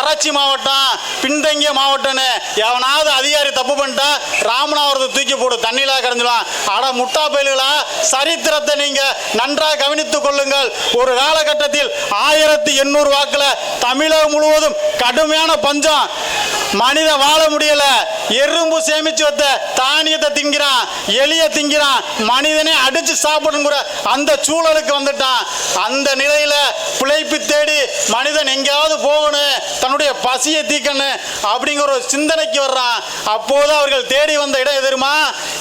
வறட்சி மாவட்டம் பின்தங்கிய மாவட்டம்னு. எவனாவது அதிகாரி தப்பு பண்ணிட்டா ராமநாதபுரத்தை தூக்கி போடு தண்ணியில கரைஞ்சிடும் ஆட முட்டா பயில்களா சரித்திரத்தை நீங்க நன்றாக கவனித்துக் கொள்ளுங்கள். ஒரு காலகட்டத்தில் ஆயிரத்தி எண்ணூறு வாக்கில் தமிழகம் முழுவதும் கடுமையான பஞ்சம். மனித வாழ முடியல. எறும்பு சேமிச்சு வைத்த தானியத்தை திங்கிறான் எலிய திங்கிறான் மனிதனே அடிச்சு சாப்பிடுங்கிற அந்த சூழலுக்கு வந்துட்டான். அந்த நிலையில பிழைப்பு தேடி மனிதன் எங்கேயாவது போகணும் தன்னுடைய பசியை தீக்கணும் அப்படிங்கிற ஒரு சிந்தனைக்கு வர்றான். அப்போது அவர்கள் தேடி வந்த இடம் எதிருமா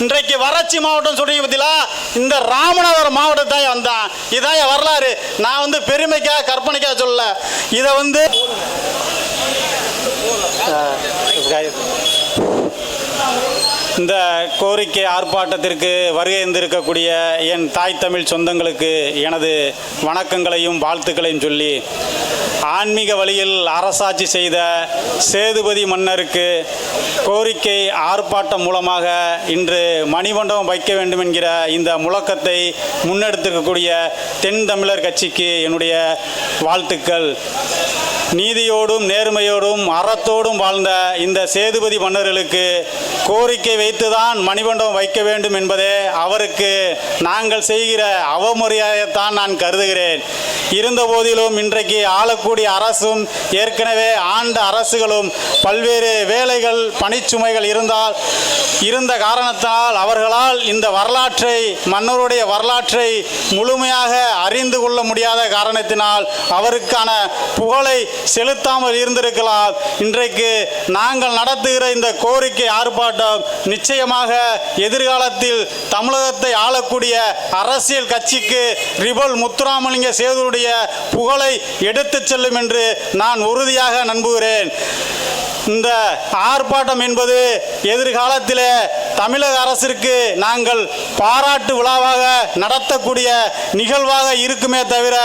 இன்றைக்கு வறட்சி மாவட்டம் சொல்றீங்க பத்திலா இந்த ராமநாதபுரம் மாவட்டத்தை வந்தான். இதான் என் வரலாறு. நான் வந்து பெருமைக்காக கற்பனைக்காக சொல்லல. இதை வந்து இந்த கோரிக்கை ஆர்ப்பாட்டத்திற்கு வருகை இருந்திருக்கக்கூடிய என் தாய் தமிழ் சொந்தங்களுக்கு எனது வணக்கங்களையும் வாழ்த்துக்களையும் சொல்லி ஆன்மீக வழியில் அரசாட்சி செய்த சேதுபதி மன்னருக்கு கோரிக்கை ஆர்ப்பாட்டம் மூலமாக இன்று மணிமண்டபம் வைக்க வேண்டும் என்கிற இந்த முழக்கத்தை முன்னெடுத்திருக்கக்கூடிய தென் தமிழர் கட்சிக்கு என்னுடைய வாழ்த்துக்கள். நீதியோடும் நேர்மையோடும் அறத்தோடும் வாழ்ந்த இந்த சேதுபதி மன்னர்களுக்கு கோரிக்கை வைத்துதான் மணிமண்டபம் வைக்க வேண்டும் என்பதே அவருக்கு நாங்கள் செய்கிற அவமரியாதையைத்தான் நான் கருதுகிறேன். இருந்த போதிலும் இன்றைக்கு ஆளக்கூடிய அரசும் ஏற்கனவே ஆண்ட அரசுகளும் பல்வேறு வேலைகள் பணிச்சுமைகள் இருந்தால் இருந்த காரணத்தால் அவர்களால் இந்த வரலாற்றை மன்னருடைய வரலாற்றை முழுமையாக அறிந்து கொள்ள முடியாத காரணத்தினால் அவருக்கான புகழை செலுத்தாமல் இருந்திருக்கலாம். இன்றைக்கு நாங்கள் நடத்துகிற இந்த கோரிக்கை ஆர்ப்பாட்டம் நிச்சயமாக எதிர்காலத்தில் தமிழகத்தை ஆளக்கூடிய அரசியல் கட்சிக்கு ரிபல் முத்துராமலிங்க சேதுடைய புகழை எடுத்துச் செல்லும் என்று நான் உறுதியாக நம்புகிறேன். இந்த ஆர்ப்பாட்டம் என்பது எதிர்காலத்தில் தமிழக அரசிற்கு நாங்கள் பாராட்டு விழாவாக நடத்தக்கூடிய நிகழ்வாக இருக்குமே தவிர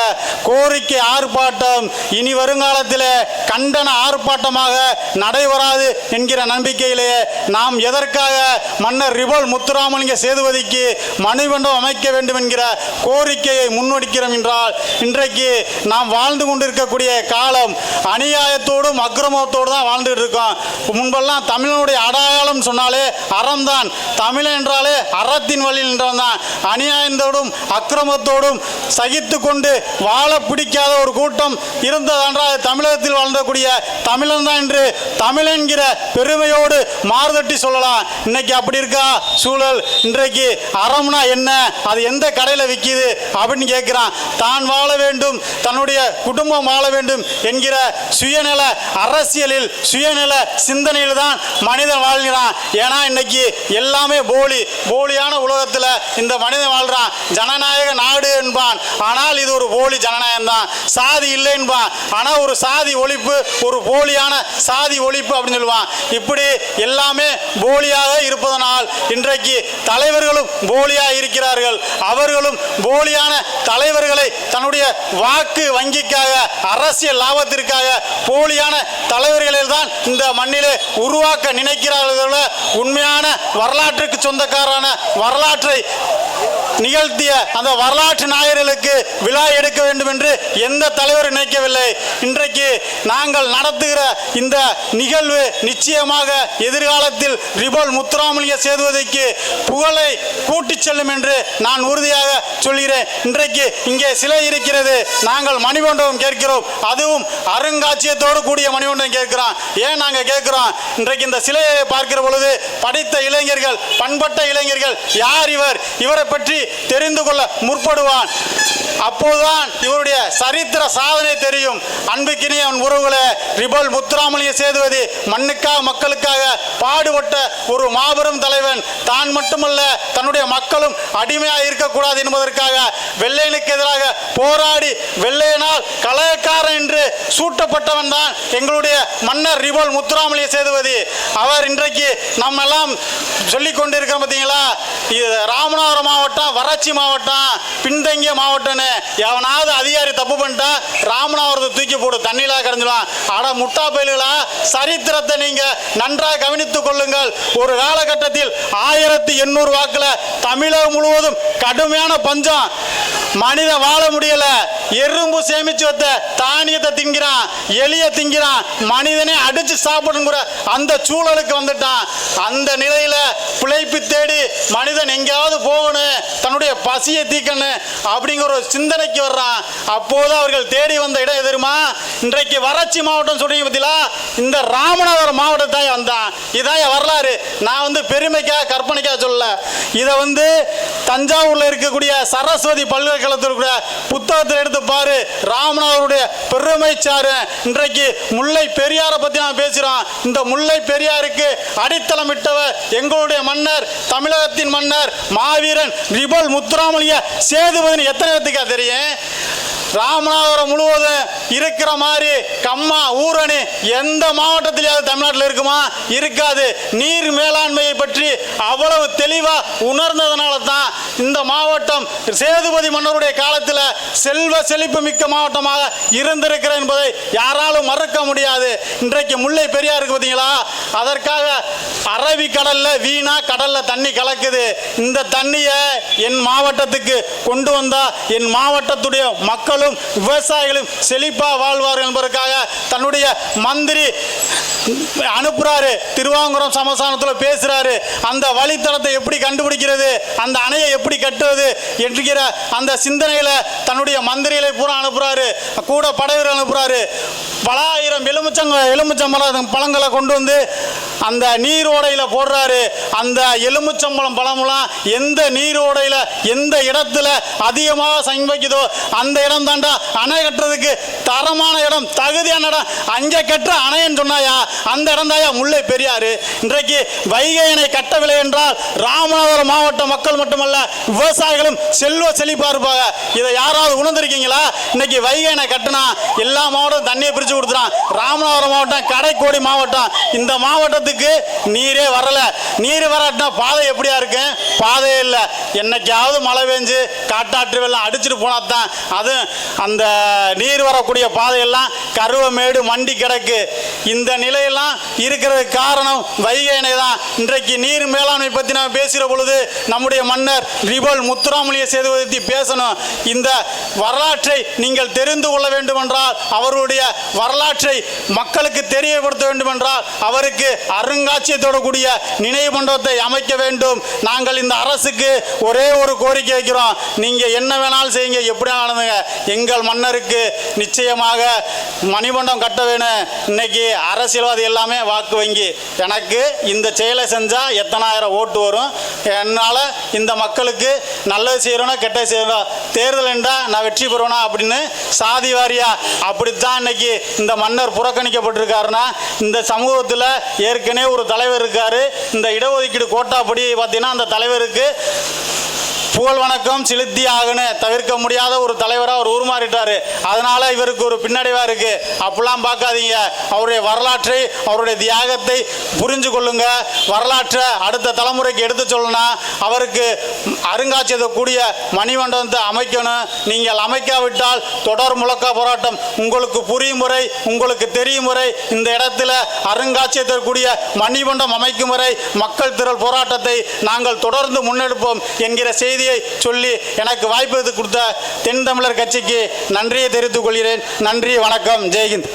கோரிக்கை ஆர்ப்பாட்டம் இனி வருங்காலத்தில் கண்டன ஆர்ப்பாட்டமாக நடைபெறாது என்கிற நம்பிக்கையிலேயே நாம் எதற்காக மன்னர் ரிபல் முத்துராமலிங்க சேதுபதிக்கு மணிமண்டபம் அமைக்க வேண்டும் என்கிற கோரிக்கையை முன்னெடுக்கிறோம் என்றால் இன்றைக்கு நாம் வாழ்ந்து கொண்டிருக்கக்கூடிய காலம் அநியாயத்தோடும் அக்கிரமத்தோடு தான் வாழ்ந்துட்டு இருக்கோம். முன்பெல்லாம் தமிழனுடைய அடையாளம் சொன்னாலே தான். தமிழன் என்றாலே அறத்தின் வழியில் நின்றவன் தான் அநியாயத்தோடும் அக்கிரமத்தோடும் சகித்து கொண்டு வாழ பிடிக்காத ஒரு கூட்டம் இருந்ததென்றால் தமிழகத்தில் வாழ்ந்தக்கூடிய தமிழன் தான் என்று தமிழ் என்கிற பெருமையோடு மாறுதட்டி சொல்லலாம். இன்னைக்கு அப்படி இருக்கா? சூழல் இன்றைக்கு அறம்னா என்ன? அது எந்த கடையில் விற்கிது அப்படின்னு கேட்குறான் தான் வாழ வேண்டும் தன்னுடைய குடும்பம் வாழ வேண்டும் என்கிற சுயநல அரசியலில் சுயநல சிந்தனையில் தான் மனிதன் வாழ்கிறான். ஏன்னா இன்னைக்கு எல்லாமே போலி போலியான உலகத்தில் இந்த மனிதன் வாழ்றான். ஜனநாயக நாடு என்பான். ஆனால் இது ஒரு போலி ஜனநாயகம் தான் சாதி இல்லை என்பான். ஆனால் ஒரு சாதி ஒழிப்பு ஒரு போலியான சாதி ஒழிப்பு அப்படின்னு சொல்லுவான். இப்படி எல்லாமே போலியாக இருப்பதனால் இன்றைக்கு தலைவர்களும் போலியாக இருக்கிறார்கள். அவர்களும் போலியான தலைவர்களை தன்னுடைய வாக்கு வங்கிக்காக அரசியல் லாபத்திற்காக போலியான தலைவர்களில் தான் இந்த மண்ணிலே உருவாக்க நினைக்கிறார்கள் உண்மையான வரலாற்றுக்கு சொந்தக்காரான வரலாற்றை நிகழ்த்திய அந்த வரலாற்று நாயர்களுக்கு விழா எடுக்க வேண்டும் என்று எந்த தலைவர் நினைக்கவில்லை. இன்றைக்கு நாங்கள் நடத்துகிற இந்த நிகழ்வு நிச்சயமாக எதிர்காலத்தில் ரிபல் முத்துராமலிங்க சேதுவதைக்கு புகழை கூட்டிச் செல்லும் என்று நான் உறுதியாக சொல்கிறேன். இன்றைக்கு இங்கே சிலை இருக்கிறது. நாங்கள் மணிமண்டபம் கேட்கிறோம். அதுவும் அருங்காட்சியத்தோடு கூடிய மணிமண்டபம் கேட்கிறோம் ஏன் நாங்கள் கேட்கிறோம்? இன்றைக்கு இந்த சிலையை பார்க்கிற பொழுது படித்த இளைஞர்கள் பண்பட்ட இளைஞர்கள் யார் இவர்? இவரை பற்றி தெரிந்து கொள்ள முற்படுவான். அப்போதுதான் இவருடைய சரித்திர சாதனை தெரியும். அன்புக்கினிய அவன் உறவுகளே ரிபல் முத்துராமலிய சேதுவதி மண்ணுக்காக மக்களுக்காக பாடுபட்ட ஒரு மாபெரும் தலைவன். தான் மட்டுமல்ல தன்னுடைய மக்களும் அடிமையாக இருக்கக்கூடாது என்பதற்காக வெள்ளையனுக்கு எதிராக போராடி வெள்ளையனால் கலகக்காரன் என்று சூட்டப்பட்டவன் தான் எங்களுடைய மன்னர் ரிபல் முத்துராமலிய சேதுவதி அவர் இன்றைக்கு நம்ம எல்லாம் சொல்லிக் கொண்டிருக்கிறோம் பார்த்தீங்களா? இது ராமநாதபுரம் மாவட்டம் வறட்சி மாவட்டம் பின்தங்கிய மாவட்டம்னு. எவனாவது அதிகாரி தப்பு பண்ணிட்டா ராமநாதபுரத்தை தூக்கி போடு தண்ணிலா கரைஞ்சிடும் அட முட்டா பயல்களா சரித்திரத்தை நீங்கள் நன்றாக கவனித்துக் கொள்ளுங்கள். ஒரு காலகட்டத்தில் ஆயிரத்தி எண்ணூறு வாக்கில் தமிழகம் முழுவதும் கடுமையான பஞ்சம். மனித வாழ முடியல. எறும்பு சேமிச்சு வைத்த தானியத்தை திங்கிறான் எலிய திங்கிறான் மனிதனே அடிச்சு சாப்பிடுங்கிற அந்த சூழலுக்கு வந்துட்டான். அந்த நிலையில பிழைப்பு தேடி மனிதன் எங்கேயாவது போகணும் தன்னுடைய பசியை தீக்கணும் அப்படிங்கிற ஒரு சிந்தனைக்கு வர்றான். அப்போது அவர்கள் தேடி வந்த இடம் எதிருமா இன்றைக்கு வறட்சி மாவட்டம் சொல்றீங்க பத்திலா இந்த ராமநாதபுரம் மாவட்டத்தை வந்தான். இதான் என் வரலாறு. நான் வந்து பெருமைக்காக கற்பனைக்காக சொல்லல. இதை வந்து தஞ்சாவூர்ல இருக்கக்கூடிய சரஸ்வதி பல்கலை இருக்கிற புத்தகத்தில் எடுத்து பாரு. ராமநாதருடைய பெருமை இன்றைக்கு முல்லை பெரியாரை பத்தி நான் பேசுகிறோம் இந்த முல்லை பெரியாருக்கு அடித்தளமிட்டவர் எங்களுடைய மன்னர் தமிழகத்தின் மன்னர் மாவீரன் ரிபல் முத்துராமலிய சேதுபதினு எத்தனை பேத்துக்கா தெரியும்? ராமநாதபுரம் முழுவதும் இருக்கிற மாதிரி கம்மா ஊரணி எந்த மாவட்டத்திலேயாவது தமிழ்நாட்டில் இருக்குமா? இருக்காது. நீர் மேலாண்மையை பற்றி அவ்வளவு தெளிவாக உணர்ந்ததுனால தான் இந்த மாவட்டம் சேதுபதி மன்னருடைய காலத்தில் செல்வ செழிப்பு மிக்க மாவட்டமாக இருந்திருக்கிற என்பதை யாராலும் மறுக்க முடியாது. இன்றைக்கு முல்லை பெரியார் இருக்கு பார்த்தீங்களா? அதற்காக அரபி கடல்ல வீணா கடலில் தண்ணி கலக்குது. இந்த தண்ணியை என் மாவட்டத்துக்கு கொண்டு வந்தால் என் மாவட்டத்துடைய மக்கள் மக்களும் விவசாயிகளும் செழிப்பா வாழ்வார்கள் என்பதற்காக தன்னுடைய மந்திரி அனுப்புறாரு. திருவாங்குரம் சமஸ்தானத்தில் பேசுறாரு. அந்த வழித்தடத்தை எப்படி கண்டுபிடிக்கிறது? அந்த அணையை எப்படி கட்டுவது? என்கிற அந்த சிந்தனையில தன்னுடைய மந்திரிகளை பூரா அனுப்புறாரு. கூட படைவீரர் அனுப்புறாரு. பல ஆயிரம் எலுமிச்சங்க எலுமிச்சம்பழம் பழங்களை கொண்டு வந்து அந்த நீரோடையில் போடுறாரு. அந்த எலுமிச்சம்பழம் பழமெல்லாம் எந்த நீரோடையில் எந்த இடத்துல அதிகமாக சமைக்குதோ அந்த இடம் தாண்டா அணை கட்டுறதுக்கு தரமான இடம் தகுதியான இடம். அங்கே கட்டுற அணைன்னு சொன்னாயா? அந்த இடம் தாயா முல்லை பெரியாரு இன்றைக்கு வைகை அணை கட்டவில்லை என்றால் ராமநாதபுரம் மாவட்ட மக்கள் மட்டுமல்ல விவசாயிகளும் செல்வ செழிப்பா இருப்பாங்க. இதை யாராவது உணர்ந்திருக்கீங்களா? இன்னைக்கு வைகை அணை கட்டினா எல்லா மாவட்டம் தண்ணியை பிரித்து கொடுத்துறான் ராமநாதபுரம் மாவட்டம் கடைக்கோடி மாவட்டம். இந்த மாவட்டத்துக்கு நீரே வரல. நீர் வராட்டினா பாதை எப்படியா இருக்கு பாதையே இல்லை. என்னைக்காவது மழை பெஞ்சு காட்டாற்று வெள்ளம் அடிச்சுட்டு போனா தான் அது அந்த நீர் வரக்கூடிய பாதையெல்லாம் கருவமேடு மண்டி கிடக்கு. இந்த நிலையெல்லாம் இருக்கிறதுக்கு காரணம் வைகை தான். இன்றைக்கு நீர் மேலாண்மை பற்றி நான் பேசுகிற பொழுது நம்முடைய மன்னர் ரிபல் முத்துராமலிங்க சேதுபதி பேசணும். இந்த வரலாற்றை நீங்கள் தெரிந்து கொள்ள வேண்டும் என்றால் அவருடைய வரலாற்றை மக்களுக்கு தெரியப்படுத்த வேண்டும் என்றால் அவருக்கு அருங்காட்சியத்தோடு கூடிய நினைவு மண்டபத்தை அமைக்க வேண்டும். நாங்கள் இந்த அரசுக்கு ஒரே ஒரு கோரிக்கை வைக்கிறோம். நீங்க என்ன வேணாலும் செய்யுங்க எப்படி ஆனதுங்க எங்கள் மன்னருக்கு நிச்சயமாக மணிமண்டம் கட்ட வேணும். இன்னைக்கு அரசியல்வாதி எல்லாமே வாக்கு வங்கி. எனக்கு இந்த செயலை செஞ்சா எத்தனாயிரம் ஓட்டு வரும். என்னால் இந்த மக்களுக்கு நல்லது செய்கிறோன்னா கெட்டது செய்கிறோம் தேர்தல் என்றால் நான் வெற்றி பெறுவேனா அப்படின்னு சாதி வாரியா அப்படித்தான் இன்னைக்கு இந்த மன்னர் புறக்கணிக்கப்பட்டிருக்காருன்னா இந்த சமூகத்தில் ஏற்கனவே ஒரு தலைவர் இருக்காரு. இந்த இடஒதுக்கீடு கோட்டாப்படி பார்த்தீங்கன்னா அந்த தலைவர் தலைவருக்கு புகழ் வணக்கம் செலுத்தி ஆகணும் தவிர்க்க முடியாத ஒரு தலைவராக அவர் உருமாறிட்டார். அதனால இவருக்கு ஒரு பின்னடைவாக இருக்கு. அப்படிலாம் பார்க்காதீங்க. அவருடைய வரலாற்றை அவருடைய தியாகத்தை புரிஞ்சு கொள்ளுங்க. வரலாற்றை அடுத்த தலைமுறைக்கு எடுத்து சொல்லணும் அவருக்கு அருங்காட்சியகத்தை கூடிய மணிமண்டபத்தை அமைக்கணும். நீங்கள் அமைக்காவிட்டால் தொடர் முழக்க போராட்டம் உங்களுக்கு புரியும் முறை உங்களுக்கு தெரியும் முறை இந்த இடத்துல அருங்காட்சியகத்திற்குரிய மணிமண்டபம் அமைக்கும் முறை மக்கள் திரள் போராட்டத்தை நாங்கள் தொடர்ந்து முன்னெடுப்போம் என்கிற செய்தி செய்தியை சொல்லி எனக்கு வாய்ப்பு கொடுத்த தென் தமிழர் கட்சிக்கு நன்றியை தெரிவித்துக் கொள்கிறேன். நன்றி வணக்கம். ஜெய்ஹிந்த்.